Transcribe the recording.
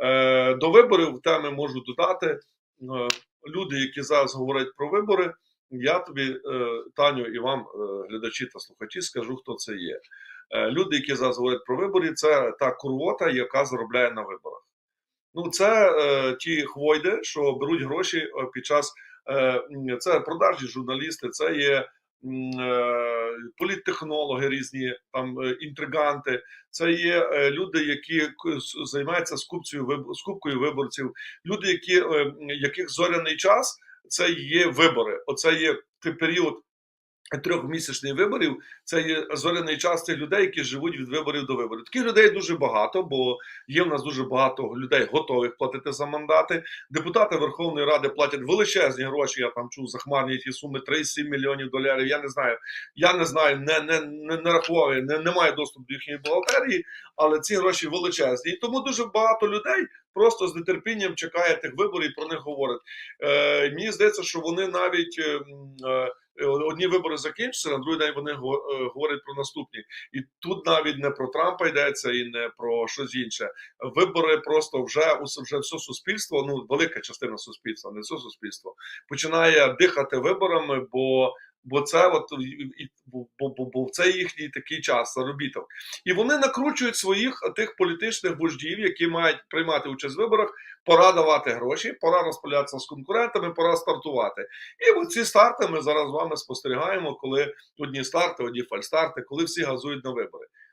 Е, До виборів теми можу додати. Е, Люди, які зараз говорять про вибори, я тобі, е, Таню, і вам, глядачі та слухачі, скажу, хто це є. Люди, які зараз говорять про вибори, це та курвота, яка заробляє на виборах. Ну, це ті хвойди, що беруть гроші під час е, це продажні журналісти, це є політтехнологи різні, там е, інтриганти, це є е, люди, які займаються скупцею виб- скупкою виборців, люди, які, е, яких зоряний час, це є вибори. Оце є ти період. Трьохмісячних виборів це є зоряний час тих людей, які живуть від виборів до виборів. Таких людей дуже багато, бо є в нас дуже багато людей готових платити за мандати. Депутати Верховної Ради платять величезні гроші. Я там чув захмарні ті суми 37 мільйонів доларів. Я не знаю. Я не знаю, не, не, не, не рахував, не, не маю доступу до їхньої бухгалтерії, але ці гроші величезні. І тому дуже багато людей просто з нетерпінням чекає тих виборів і про них говорить. Е, мені здається, що вони навіть. е, е, Одні вибори закінчаться, на другий день вони е, говорять про наступні. І тут навіть не про Трампа йдеться і не про щось інше. Вибори просто вже усе вже все суспільство, ну велика частина суспільства, не все суспільство, починає дихати виборами, бо. Бо це от був, бо, бо це їхній такий час заробіток. І вони накручують своїх тих політичних вождів, які мають приймати участь в виборах. Пора давати гроші, пора розпалятися з конкурентами, пора стартувати. І ці старти ми зараз з вами спостерігаємо, коли одні старти, одні фальстарти, коли всі газують на вибори.